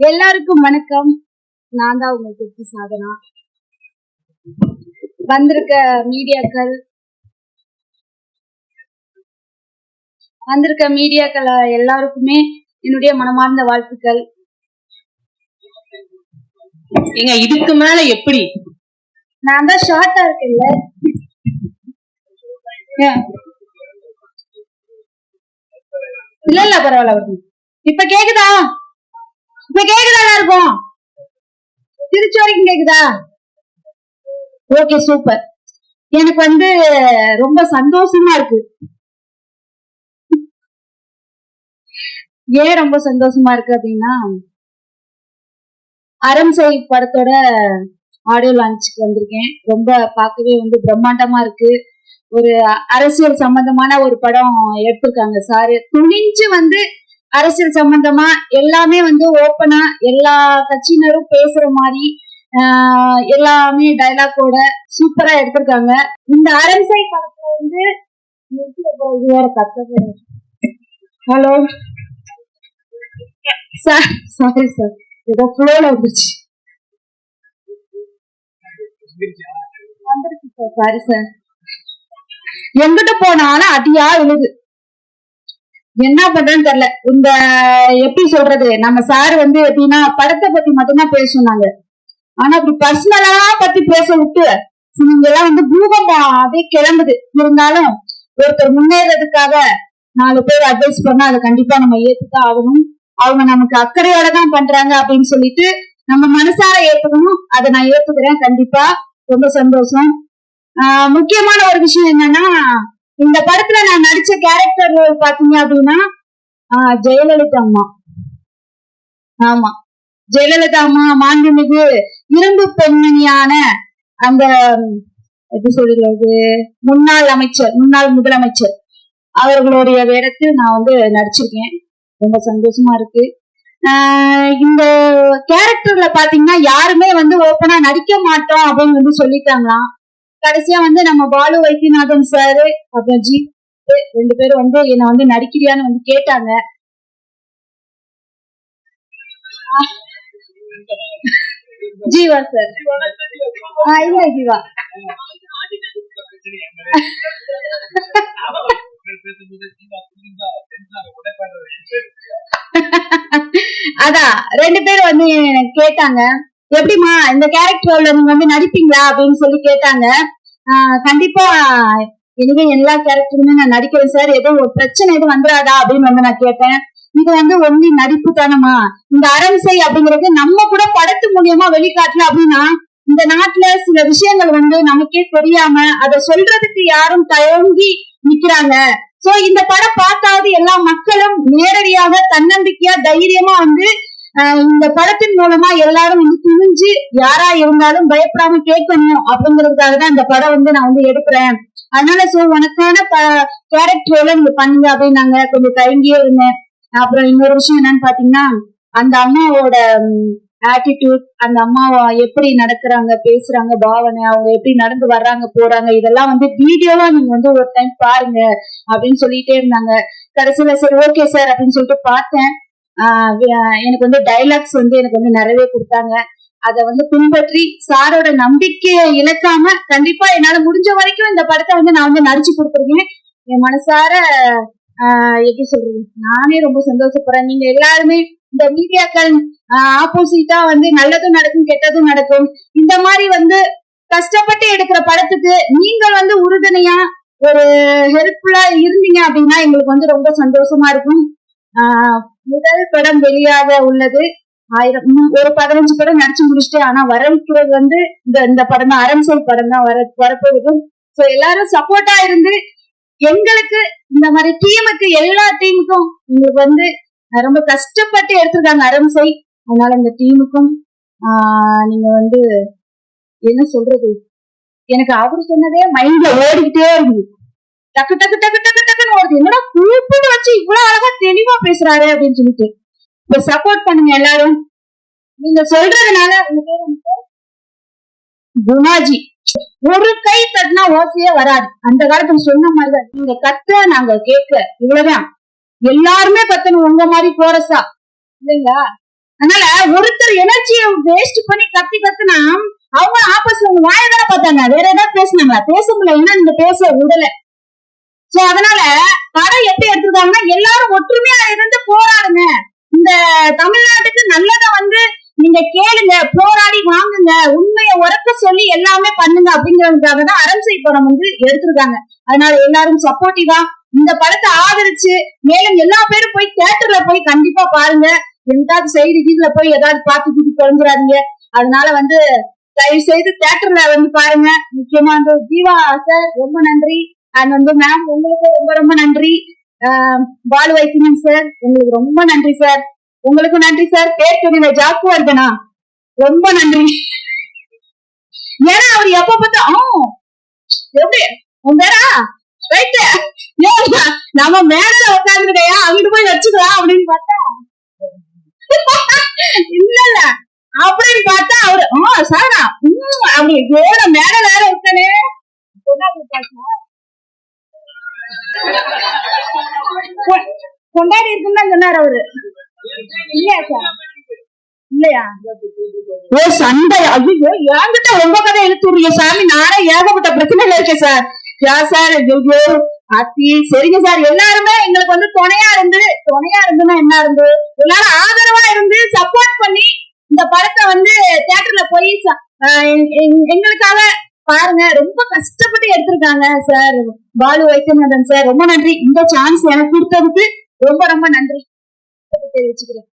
எல்லாருக்கும் வணக்கம். நான் தான் உங்க திருப்தி சாதனா. வந்திருக்க மீடியாக்கள் வந்திருக்க மீடியாக்கள் எல்லாருக்குமே என்னுடைய மனமார்ந்த வாழ்த்துக்கள். ஏங்க இதுக்கு மேல எப்படி? நான் தான் ஷார்ட்டா இருக்கேன்ல? இல்ல இல்ல பரவாயில்ல. இப்ப கேக்குதா? இப்ப கேக்குதா எல்லாருக்கும்? திருச்சி வரைக்கும் கேக்குதா? ஓகே சூப்பர் எனக்கு வந்து ரொம்ப சந்தோஷமா இருக்கு. ஏன் ரொம்ப சந்தோஷமா இருக்கு அப்படின்னா அறம் செய் படத்தோட ஆடியோ லான்ச்சுக்கு வந்திருக்கேன். ரொம்ப பார்க்கவே வந்து பிரம்மாண்டமா இருக்கு. ஒரு அரசியல் சம்பந்தமான ஒரு படம் எடுத்திருக்காங்க சாரு. துணிஞ்சு வந்து அரசியல் சம்பந்தமா எல்லாமே வந்து ஓப்பனா எல்லா கட்சியினரும் பேசுற மாதிரி ஆஹ் எல்லாமே டைலாக்கோட சூப்பரா எடுத்திருக்காங்க. இந்த அரசை படத்துல வந்து வேற கத்த ஹலோ? சார் சாரி சார் ஏதோ ஃப்ளோல வந்துருச்சு. வந்துருச்சு சார் சாரி சார் எங்கிட்ட போனாலும் அடியா எழுது என்ன பண்றேன்னு தெரியல. இந்த எப்படி சொல்றது? நம்ம சார் வந்து எப்படின்னா படத்தை பத்தி மட்டும்தான் பேச சொன்னாங்க ஆனா இப்படி பர்சனலா பத்தி பேச விட்டு இவங்க எல்லாம் வந்து பூகம்பம் அதே கிளம்புது. இருந்தாலும் ஒருத்தர் முன்னேறதுக்காக நாலு பேர் அட்வைஸ் பண்ணா அதை கண்டிப்பா நம்ம ஏத்துதான் ஆகணும். அவங்க நமக்கு அக்கறையோட தான் பண்றாங்க அப்படின்னு சொல்லிட்டு நம்ம மனசார ஏத்துக்கணும். அதை நான் ஏத்துக்கிறேன். கண்டிப்பா. ரொம்ப சந்தோஷம். ஆஹ் முக்கியமான ஒரு விஷயம் என்னன்னா இந்த படத்துல நான் நடிச்ச கேரக்டர் பாத்தீங்க அப்படின்னா ஆஹ் ஜெயலலிதா அம்மா. ஆமா. ஜெயலலிதா அம்மா மாண்புமிகு இரும்பு பெண்மணியான அந்த எப்படி சொல்றது முன்னாள் அமைச்சர் முன்னாள் முதலமைச்சர். அவர்களுடைய வேடத்தில் நான் வந்து நடிச்சிருக்கேன். ரொம்ப சந்தோஷமா இருக்கு. ஆஹ் இந்த கேரக்டர்ல பாத்தீங்கன்னா யாருமே வந்து ஓப்பனா நடிக்க மாட்டோம் அப்படின்னு வந்து சொல்லிட்டாங்களாம். கடைசியா வந்து நம்ம பாலு வைத்தியநாதன் சாரு அப்புறம் ஜி ரெண்டு பேரும் வந்து என்ன வந்து நடிக்கிறியான்னு வந்து கேட்டாங்க. ஜீவா சார். இல்ல ஜீவா. அதான் ரெண்டு பேரும் வந்து கேட்டாங்க. எப்படிமா இந்த கேரக்டர்ல நீங்க வந்து நடிப்பீங்களா அப்படின்னு சொல்லி கேட்டாங்க. ஆஹ் கண்டிப்பா இனிமே எல்லா கேரக்டருமே நான் நடிக்கிறேன் சார் எதுவும் ஒரு பிரச்சனை எதுவும் வந்துடாதா அப்படின்னு வந்து நான் கேட்டேன். இது வந்து ஒன்லி நடிப்பு தானமா இந்த அரண்சை அப்படிங்கிறது நம்ம கூட படத்து மூலியமா வெளிக்காட்டல அப்படின்னா இந்த நாட்டுல சில விஷயங்கள் வந்து நமக்கே தெரியாம அதை சொல்றதுக்கு யாரும் தயங்கி நிக்கிறாங்க. சோ இந்த படம் பார்த்தாவது எல்லா மக்களும் நேரடியாக தன்னம்பிக்கையா தைரியமா வந்து இந்த படத்தின் மூலமா எல்லாரும் வந்து துணிஞ்சு யாரா இருந்தாலும் பயப்படாம கேட்கணும் அப்படிங்கறதுக்காக தான் இந்த படம் வந்து நான் வந்து எடுக்கிறேன். அதனால சோ உனக்கான கேரக்டர் எல்லாம் நீங்க பண்ணுங்க அப்படின்னாங்க. கொஞ்சம் தயங்கியே இருந்தேன் அப்புறம் இன்னொரு விஷயம் என்னன்னு பாத்தீங்கன்னா அந்த அம்மாவோட ஆட்டிடியூட் அந்த அம்மா எப்படி நடக்கிறாங்க பேசுறாங்க பாவனை அவங்க எப்படி நடந்து வர்றாங்க போறாங்க இதெல்லாம் வந்து வீடியோவா நீங்க வந்து ஒரு டைம் பாருங்க அப்படின்னு சொல்லிட்டே இருந்தாங்க. கடைசியில சரி ஓகே சார் அப்படின்னு சொல்லிட்டு பார்த்தேன். எனக்கு வந்து டைலாக்ஸ் வந்து எனக்கு வந்து நிறையவே கொடுத்தாங்க. அதை வந்து பின்பற்றி சாரோட நம்பிக்கையை இழக்காம கண்டிப்பா என்னால முடிஞ்ச வரைக்கும் இந்த படத்தை வந்து நான் வந்து நடிச்சு கொடுத்துருக்கேன். என் மனசார ஆஹ் எப்படி சொல்றது? நானே ரொம்ப சந்தோஷப்படுறேன். நீங்க எல்லாருமே இந்த மீடியாக்கள் ஆப்போசிட்டா வந்து நல்லதும் நடக்கும் கெட்டதும் நடக்கும். இந்த மாதிரி வந்து கஷ்டப்பட்டு எடுக்கிற படத்துக்கு நீங்கள் வந்து உறுதுணையா ஒரு ஹெல்ப்ஃபுல்லா இருந்தீங்க அப்படின்னா எங்களுக்கு வந்து ரொம்ப சந்தோஷமா இருக்கும். ஆஹ் முதல் படம் வெளியாக உள்ளது. ஆயிரம் ஒரு பதினஞ்சு படம் நடிச்சு முடிச்சுட்டு ஆனா வரவிக்கிறது வந்து இந்த இந்த படம் தான் அரண்சை படம் தான் வர வரப்போகுது ஸோ எல்லாரும் சப்போர்ட்டா இருந்து எங்களுக்கு இந்த மாதிரி டீமுக்கு எல்லா டீமுக்கும் உங்களுக்கு வந்து ரொம்ப கஷ்டப்பட்டு எடுத்திருக்காங்க அரண்சை அதனால இந்த டீமுக்கும் ஆஹ் நீங்க வந்து என்ன சொல்றது? எனக்கு அவரு சொன்னதே மைண்ட்ல ஓடிக்கிட்டே இருந்தது. டக்கு டக்கு டக்கு டக்கு டக்குன்னு ஓடுது என்னடா கூப்பிட்டு வச்சு இவ்வளவு அழகா தெளிவா பேசுறாரு அப்படின்னு சொல்லிட்டு. இப்ப சப்போர்ட் பண்ணுங்க எல்லாரும். நீங்க சொல்றதுனால உங்க பேர் வந்து குணாஜி. ஒரு கை தட்டினா ஓசையே வராது. அந்த காலத்துல சொன்ன மாதிரிதான். நீங்க கத்த நாங்க கேட்க. இவ்வளவுதான். எல்லாருமே கத்தணும். உங்க மாதிரி கோரஸா இல்லைங்களா? அதனால ஒருத்தர் எனர்ஜியை வேஸ்ட் பண்ணி கத்தி கத்துனா அவங்க ஆப்போசிட் அவங்க வாயை தானே பார்த்தாங்க. வேற ஏதாவது பேசினாங்களா? பேச முடியல. ஏன்னா இந்த பேச விடல. சோ அதனால படம் எப்படி எடுத்திருக்காங்கன்னா எல்லாரும் ஒற்றுமையா இருந்து போராடுங்க. இந்த தமிழ்நாட்டுக்கு நல்லத வந்து நீங்க கேளுங்க போராடி வாங்குங்க உண்மையை உறக்க சொல்லி எல்லாமே பண்ணுங்க அப்படிங்கறதுக்காக தான் அரண்சை படம் வந்து எடுத்திருக்காங்க. அதனால எல்லாரும் சப்போர்ட்டிவா இந்த படத்தை ஆதரிச்சு மேலும் எல்லா பேரும் போய் தியேட்டர்ல போய் கண்டிப்பா பாருங்க. எந்தாவது சைடு கீழ போய் ஏதாவது பார்த்து கூட்டி தொலைஞ்சிடாதீங்க அதனால வந்து தயவு செய்து தியேட்டர்ல வந்து பாருங்க. முக்கியமா வந்து தீபா சார் ரொம்ப நன்றி. அண்ட் வந்து மேம் உங்களுக்கு ரொம்ப ரொம்ப நன்றி. ஆஹ் பாலு வைத்தியன் சார் உங்களுக்கு ரொம்ப நன்றி சார் உங்களுக்கு நன்றி சார் பேர் தெரியல ஜாக்குவா இருக்கனா? ரொம்ப நன்றி. ஏன்னா அவர் எப்ப பார்த்தா எப்படி? உங்கரா ரைட்டு நம்ம மேடல உட்காந்துருக்கையா அங்கிட்டு போய் வச்சுக்கலாம் அப்படின்னு பார்த்தா இல்ல இல்ல அப்படின்னு பார்த்தா அவரு ஆ சாரா உம், அப்படி ஏட மேடல வேற உட்கானே கொண்டாடி இருக்குன்னு சொன்னார் அவரு. இல்லையா சார் இல்லையா? ஓ சண்டை. ஐயோ என்கிட்ட ரொம்ப கதை இழுத்துறீங்க சாமி. நானே ஏகப்பட்ட பிரச்சனைகள் இருக்கேன் சார். யா சார் ஐயோ அத்தி சரிங்க சார். எல்லாருமே எங்களுக்கு வந்து துணையா இருந்து துணையா இருந்துன்னா என்ன இருந்து? எல்லாரும் ஆதரவா இருந்து சப்போர்ட் பண்ணி இந்த படத்தை வந்து தியேட்டர்ல போய் எங்களுக்காக பாருங்க ரொம்ப கஷ்டப்பட்டு எடுத்திருக்காங்க சார் பாலு வைத்தியநாதன் சார் ரொம்ப நன்றி. இந்த சான்ஸ் எனக்கு கொடுத்ததுக்கு ரொம்ப ரொம்ப நன்றி. தெரிவிச்சுக்கிறேன்